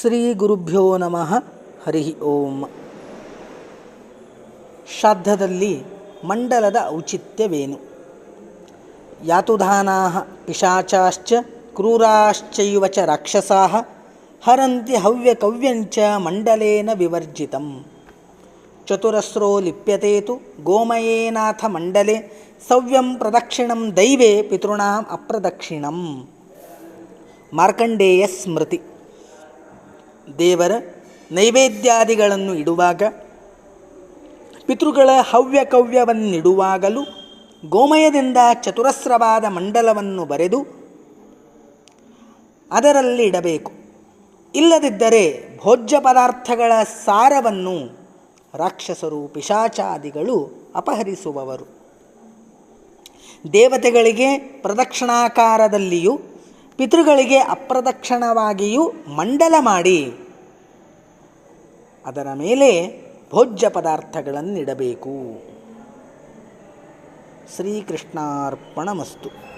ಶ್ರೀ ಗುರುಭ್ಯೋ ನಮಃ. ಹರಿ ಓಂ. ಶ್ರಾದ್ದದಲ್ಲಿ ಮಂಡಲದ ಔಚಿತ್ಯವೇನು? ಯಾತುಧಾನಾ ಪಿಶಾಚಾಶ್ಚ ಕ್ರೂರಾಶ್ಚೈವ ಚ ರಾಕ್ಷಸಾ ಹರಂತಿ ಹವ್ಯಕವ್ಯಂಚ ಮಂಡಲೇನ ವಿವರ್ಜಿತಂ. ಚತುರಸ್ರೋ ಲಿಪ್ಯತೆ ತು ಗೋಮಯೇನಾಥ ಮಂಡಲೆ ಸವ್ಯಂ ಪ್ರದಕ್ಷಿಣಂ ದೈವೇ ಪಿತೃಣಾಂ ಅಪ್ರದಕ್ಷಿಣಂ. ಮಾರ್ಕಂಡೇಯ ಸ್ಮೃತಿ. ದೇವರ ನೈವೇದ್ಯಾದಿಗಳನ್ನು ಇಡುವಾಗ, ಪಿತೃಗಳ ಹವ್ಯಕವ್ಯವನ್ನಿಡುವಾಗಲೂ ಗೋಮಯದಿಂದ ಚತುರಸ್ರವಾದ ಮಂಡಲವನ್ನು ಬರೆದು ಅದರಲ್ಲಿ ಇಡಬೇಕು ಇಲ್ಲದಿದ್ದರೆ ಭೋಜ್ಯ ಪದಾರ್ಥಗಳ ಸಾರವನ್ನು ರಾಕ್ಷಸರು, ಪಿಶಾಚಾದಿಗಳು ಅಪಹರಿಸುವವರು. ದೇವತೆಗಳಿಗೆ ಪ್ರದಕ್ಷಿಣಾಕಾರದಲ್ಲಿಯೂ ಪಿತೃಗಳಿಗೆ ಅಪ್ರದಕ್ಷಿಣವಾಗಿಯೂ ಮಂಡಲ ಮಾಡಿ. ಅದರ ಮೇಲೆ ಭೋಜ್ಯ ಪದಾರ್ಥಗಳನ್ನಿಡಬೇಕು. ಶ್ರೀಕೃಷ್ಣಾರ್ಪಣಮಸ್ತು.